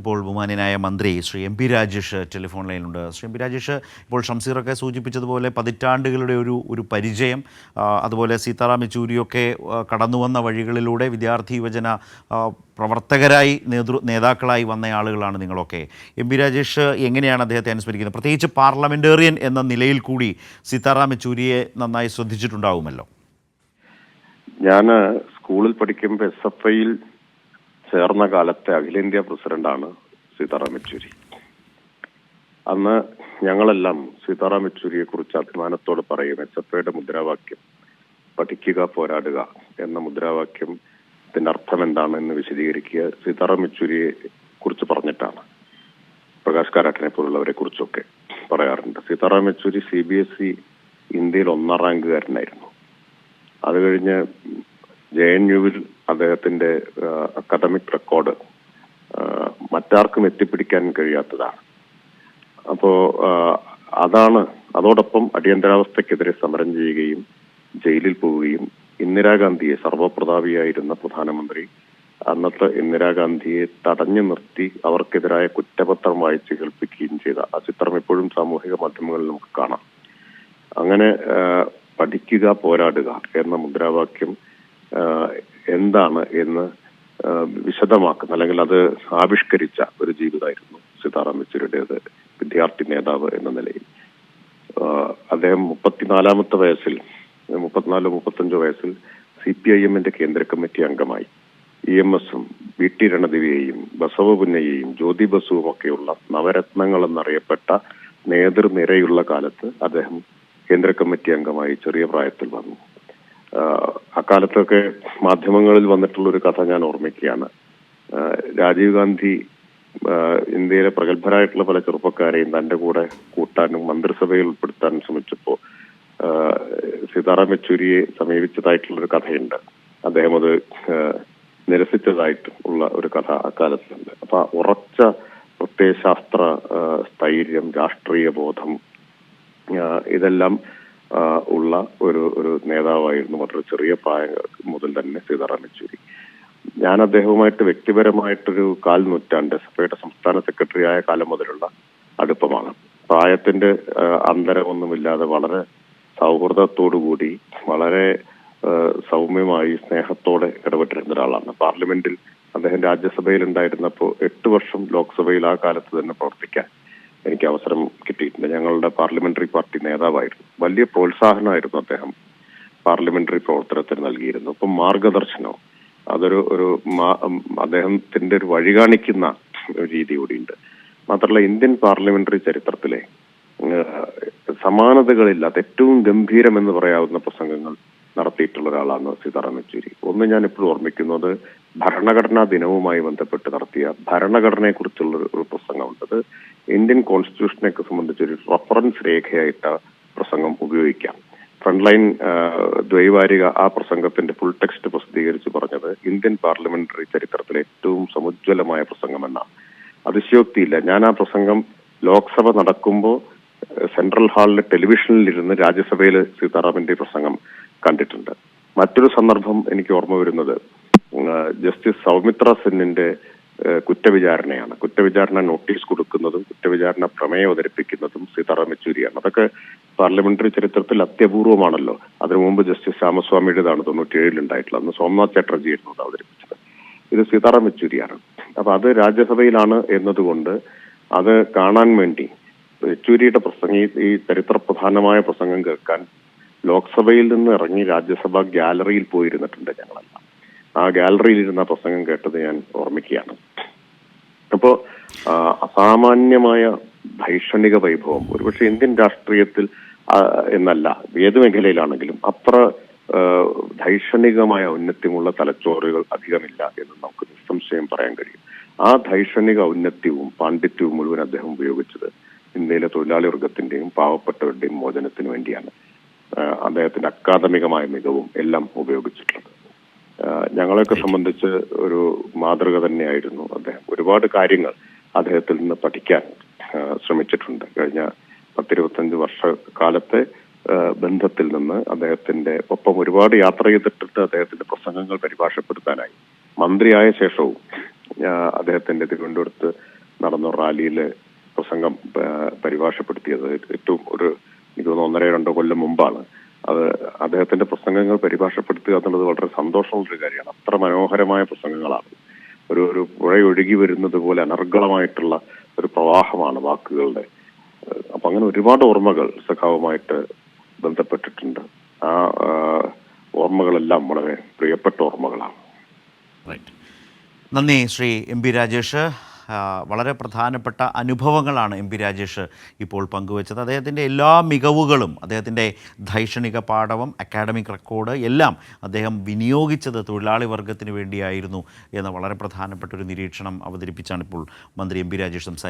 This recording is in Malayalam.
ഇപ്പോൾ ബഹുമാന്യനായ മന്ത്രി Shri M P Rajesh telephone ലൈനിലുണ്ട്. Shri M P Rajesh ഇപ്പോൾ ഷംസീറൊക്കെ സൂചിപ്പിച്ചതുപോലെ പതിറ്റാണ്ടുകളുടെ ഒരു ഒരു പരിചയം അതുപോലെ സീതാറാം യെച്ചൂരിയൊക്കെ കടന്നു വന്ന വഴികളിലൂടെ വിദ്യാർത്ഥി യുവജന പ്രവർത്തകരായി നേതൃ നേതാക്കളായി വന്ന ആളുകളാണ് നിങ്ങളൊക്കെ. എം പി രാജേഷ് എങ്ങനെയാണ് അദ്ദേഹത്തെ അനുസ്മരിക്കുന്നത്? പ്രത്യേകിച്ച് പാർലമെന്റേറിയൻ എന്ന നിലയിൽ കൂടി സീതാറാം യെച്ചൂരിയെ നന്നായി ശ്രദ്ധിച്ചിട്ടുണ്ടാവുമല്ലോ? ഞാൻ സ്കൂളിൽ പഠിക്കുമ്പോൾ എസ് എഫ് ഐയിൽ ചേർന്ന കാലത്തെ അഖിലേന്ത്യാ പ്രസിഡന്റാണ് സീതാറാം യെച്ചൂരി. അന്ന് ഞങ്ങളെല്ലാം സീതാറാം യെച്ചൂരിയെ കുറിച്ച് അഭിമാനത്തോട് പറയും എസ് മുദ്രാവാക്യം പഠിക്കുക പോരാടുക എന്ന മുദ്രാവാക്യം ഇതിന്റെ അർത്ഥം എന്താണ് എന്ന് വിശദീകരിക്കുക സീതാറാം യെച്ചൂരിയെ കുറിച്ച് പറഞ്ഞിട്ടാണ്. പ്രകാശ് കാരാട്ടിനെ പോലുള്ളവരെ കുറിച്ചൊക്കെ പറയാറുണ്ട്. Sitaram Yechury C B S E ഇന്ത്യയിൽ ഒന്നാം റാങ്കുകാരനായിരുന്നു. അത് കഴിഞ്ഞ് ജെ എൻ യുവിൽ അദ്ദേഹത്തിന്റെ അക്കാദമിക് റെക്കോർഡ് മറ്റാർക്കും എത്തിപ്പിടിക്കാൻ കഴിയാത്തതാണ്. അപ്പോ അതാണ് അതോടൊപ്പം അടിയന്തരാവസ്ഥക്കെതിരെ സമരം ചെയ്യുകയും ജയിലിൽ പോവുകയും ഇന്ദിരാഗാന്ധിയെ സർവപ്രതാപിയായിരുന്ന പ്രധാനമന്ത്രി അന്നത്തെ ഇന്ദിരാഗാന്ധിയെ തടഞ്ഞു നിർത്തി അവർക്കെതിരായ കുറ്റപത്രം വായിച്ച് കേൾപ്പിക്കുകയും ചെയ്ത. ആ ചിത്രം ഇപ്പോഴും സാമൂഹിക മാധ്യമങ്ങളിൽ നമുക്ക് കാണാം. അങ്ങനെ പഠിക്കുക പോരാടുക എന്ന മുദ്രാവാക്യം എന്താണ് എന്ന് വിശദമാക്കുന്ന അല്ലെങ്കിൽ അത് ആവിഷ്കരിച്ച ഒരു ജീവിതമായിരുന്നു സീതാറാം യെച്ചൂരിയുടേത് വിദ്യാർത്ഥി നേതാവ് എന്ന നിലയിൽ. അദ്ദേഹം മുപ്പത്തിനാലാമത്തെ വയസ്സിൽ മുപ്പത്തിനാലോ മുപ്പത്തഞ്ചോ വയസ്സിൽ സി പി ഐ എമ്മിന്റെ കേന്ദ്ര കമ്മിറ്റി അംഗമായി. ഇ എം എസും വി ടി രണദിവയെയും ബസവപുന്നയെയും ജ്യോതി ബസുവും ഒക്കെയുള്ള നവരത്നങ്ങൾ എന്നറിയപ്പെട്ട നേതൃനിരയുള്ള കാലത്ത് അദ്ദേഹം കേന്ദ്ര കമ്മിറ്റി അംഗമായി ചെറിയ പ്രായത്തിൽ വന്നു. അക്കാലത്തൊക്കെ മാധ്യമങ്ങളിൽ വന്നിട്ടുള്ള ഒരു കഥ ഞാൻ ഓർമ്മിക്കുകയാണ്. രാജീവ് ഗാന്ധി ഇന്ത്യയിലെ പ്രഗത്ഭരായിട്ടുള്ള പല ചെറുപ്പക്കാരെയും തന്റെ കൂടെ കൂട്ടാനും മന്ത്രിസഭയിൽ ഉൾപ്പെടുത്താനും ശ്രമിച്ചപ്പോൾ സീതാറാം യെച്ചൂരിയെ സമീപിച്ചതായിട്ടുള്ള ഒരു കഥയുണ്ട്. അദ്ദേഹം അത് നിരസിച്ചതായിട്ട് ഉള്ള ഒരു കഥ അക്കാലത്തുണ്ട്. അപ്പൊ ഉറച്ച പ്രത്യയശാസ്ത്ര സ്ഥൈര്യം രാഷ്ട്രീയ ബോധം ഇതെല്ലാം ഉള്ള ഒരു ഒരു നേതാവായിരുന്നു വളരെ ചെറിയ പ്രായം മുതൽ തന്നെ സീതാറാം യെച്ചൂരി. ഞാൻ അദ്ദേഹവുമായിട്ട് വ്യക്തിപരമായിട്ടൊരു കാൽ നൂറ്റാണ്ട് സഭയുടെ സംസ്ഥാന സെക്രട്ടറി ആയ കാലം മുതലുള്ള അടുപ്പമാണ്. പ്രായത്തിന്റെ അന്തരമൊന്നുമില്ലാതെ വളരെ സൗഹൃദത്തോടുകൂടി വളരെ സൗമ്യമായി സ്നേഹത്തോടെ ഇടപെട്ടിരുന്ന ഒരാളാണ്. പാർലമെന്റിൽ അദ്ദേഹം രാജ്യസഭയിൽ ഉണ്ടായിരുന്നപ്പോൾ എട്ട് വർഷം ലോക്സഭയിൽ ആ കാലത്ത് തന്നെ പ്രവർത്തിക്കാൻ എനിക്ക് അവസരം കിട്ടിയിട്ടുണ്ട് ഞങ്ങളുടെ പാർലമെന്ററി പാർട്ടി നേതാവായിരുന്നു. വലിയ പ്രോത്സാഹനമായിരുന്നു അദ്ദേഹം പാർലമെന്ററി പ്രവർത്തനത്തിന് നൽകിയിരുന്നു ഇപ്പം മാർഗദർശനവും അതൊരു ഒരു അദ്ദേഹത്തിന്റെ ഒരു വഴി കാണിക്കുന്ന ഒരു രീതി കൂടിയുണ്ട്. മാത്രമല്ല ഇന്ത്യൻ പാർലമെന്ററി ചരിത്രത്തിലെ സമാനതകളില്ലാത്ത ഏറ്റവും ഗംഭീരം എന്ന് പറയാവുന്ന പ്രസംഗങ്ങൾ നടത്തിയിട്ടുള്ള ഒരാളാണ് സീതാറാം യെച്ചൂരി. ഒന്ന് ഞാൻ എപ്പോഴും ഓർമ്മിക്കുന്നത് ഭരണഘടനാ ദിനവുമായി ബന്ധപ്പെട്ട് നടത്തിയ ഭരണഘടനയെ കുറിച്ചുള്ള ഒരു പ്രസംഗമുണ്ട് അത് ഇന്ത്യൻ കോൺസ്റ്റിറ്റ്യൂഷനെ സംബന്ധിച്ച് ഒരു റഫറൻസ് രേഖയായിട്ട് പ്രസംഗം ഉപയോഗിക്കാം. ഫ്രണ്ട്ലൈൻ ദ്വൈവാരിക ആ പ്രസംഗത്തിന്റെ ഫുൾ ടെക്സ്റ്റ് പ്രസിദ്ധീകരിച്ച് പറഞ്ഞത് ഇന്ത്യൻ പാർലമെന്ററി ചരിത്രത്തിലെ ഏറ്റവും സമുജ്വലമായ പ്രസംഗമെന്നാണ് അതിശയോക്തിയില്ല. ഞാൻ ആ പ്രസംഗം ലോക്സഭ നടക്കുമ്പോൾ സെൻട്രൽ ഹാളിലെ ടെലിവിഷനിൽ ഇരുന്ന് രാജ്യസഭയിൽ സീതാറാമിന്റെ പ്രസംഗം കണ്ടിട്ടുണ്ട്. മറ്റൊരു സന്ദർഭം എനിക്ക് ഓർമ്മ വരുന്നത് ജസ്റ്റിസ് സൗമിത്ര സെന്നിന്റെ കുറ്റവിചാരണയാണ്. കുറ്റവിചാരണ നോട്ടീസ് കൊടുക്കുന്നതും കുറ്റവിചാരണ പ്രമേയം അവതരിപ്പിക്കുന്നതും സീതാറാം യെച്ചൂരിയാണ്. അതൊക്കെ പാർലമെന്ററി ചരിത്രത്തിൽ അത്യപൂർവമാണല്ലോ. അതിനു മുമ്പ് ജസ്റ്റിസ് രാമസ്വാമിയുടേതാണ് തൊണ്ണൂറ്റിയേഴിൽ ഉണ്ടായിട്ടുള്ളത്. അന്ന് സോംനാഥ് ചാറ്റർജി ആയിരുന്നു അത് അവതരിപ്പിച്ചത്. ഇത് സീതാറാം യെച്ചൂരിയാണ്. അപ്പൊ അത് രാജ്യസഭയിലാണ് എന്നതുകൊണ്ട് അത് കാണാൻ വേണ്ടി യെച്ചൂരിയുടെ പ്രസംഗം ഈ ചരിത്ര പ്രധാനമായ പ്രസംഗം കേൾക്കാൻ ലോക്സഭയിൽ നിന്ന് ഇറങ്ങി രാജ്യസഭാ ഗ്യാലറിയിൽ പോയിരുന്നിട്ടുണ്ട് ഞങ്ങളെല്ലാം. ആ ഗാലറിയിൽ ഇരുന്ന പ്രസംഗം കേട്ടത് ഞാൻ ഓർമ്മിക്കുകയാണ്. അപ്പോ അസാമാന്യമായ ഭൈഷണിക വൈഭവം ഒരുപക്ഷെ ഇന്ത്യൻ രാഷ്ട്രീയത്തിൽ എന്നല്ല ഏത് മേഖലയിലാണെങ്കിലും അത്ര ധൈഷണികമായ ഔന്നത്യമുള്ള തലച്ചോറുകൾ അധികമില്ല എന്ന് നമുക്ക് നിസ്സംശയം പറയാൻ കഴിയും. ആ ധൈഷണിക ഔന്നത്യവും പാണ്ഡിത്യവും മുഴുവൻ അദ്ദേഹം ഉപയോഗിച്ചത് ഇന്ത്യയിലെ തൊഴിലാളി വർഗത്തിന്റെയും പാവപ്പെട്ടവരുടെയും മോചനത്തിന് വേണ്ടിയാണ്. അദ്ദേഹത്തിന്റെ അക്കാദമികമായ മികവും എല്ലാം ഉപയോഗിച്ചിട്ടുള്ളത്. ഞങ്ങളെയൊക്കെ സംബന്ധിച്ച് ഒരു മാതൃക തന്നെയായിരുന്നു അദ്ദേഹം. ഒരുപാട് കാര്യങ്ങൾ അദ്ദേഹത്തിൽ നിന്ന് പഠിക്കാൻ ശ്രമിച്ചിട്ടുണ്ട്. കഴിഞ്ഞ പത്തിരുപത്തഞ്ച് വർഷ കാലത്തെ ബന്ധത്തിൽ നിന്ന് അദ്ദേഹത്തിന്റെ ഒപ്പം ഒരുപാട് യാത്ര ചെയ്തിട്ടിട്ട് അദ്ദേഹത്തിന്റെ പ്രസംഗങ്ങൾ പരിഭാഷപ്പെടുത്താനായി. മന്ത്രിയായ ശേഷവും അദ്ദേഹത്തിന്റെ തിരുവനന്തപുരത്ത് നടന്ന റാലിയിൽ പ്രസംഗം പരിഭാഷപ്പെടുത്തിയത് ഏറ്റവും ഒരു എനിക്ക് തോന്നുന്നു ഒന്നര രണ്ടോ കൊല്ലം മുമ്പാണ്. അത് അദ്ദേഹത്തിന്റെ പ്രസംഗങ്ങൾ പരിഭാഷപ്പെടുത്തുക എന്നുള്ളത് വളരെ സന്തോഷമുള്ളൊരു കാര്യമാണ്. അത്ര മനോഹരമായ പ്രസംഗങ്ങളാണ്. ഒരു ഒരു പുഴയൊഴുകി വരുന്നത് പോലെ അനർഗളമായിട്ടുള്ള ഒരു പ്രവാഹമാണ് വാക്കുകളുടെ. അപ്പൊ അങ്ങനെ ഒരുപാട് ഓർമ്മകൾ സഖാവുമായിട്ട് ബന്ധപ്പെട്ടിട്ടുണ്ട്. ആ ഓർമ്മകളെല്ലാം വളരെ പ്രിയപ്പെട്ട ഓർമ്മകളാണ്. നന്ദി ശ്രീ എം പി രാജേഷ്. വളരെ പ്രധാനപ്പെട്ട അനുഭവങ്ങളാണ് എം പി രാജേഷ് ഇപ്പോൾ പങ്കുവച്ചത്. അദ്ദേഹത്തിന്റെ എല്ലാ മികവുകളും അദ്ദേഹത്തിന്റെ ധൈക്ഷണിക പാഠവും അക്കാഡമിക് റെക്കോർഡ് എല്ലാം അദ്ദേഹം വിനിയോഗിച്ചത് തൊഴിലാളി വർഗത്തിന് വേണ്ടിയായിരുന്നു എന്ന വളരെ പ്രധാനപ്പെട്ട ഒരു നിരീക്ഷണം അവതരിപ്പിച്ചാണ് ഇപ്പോൾ മന്ത്രി എം പി രാജേഷ് സംസാരിച്ചത്.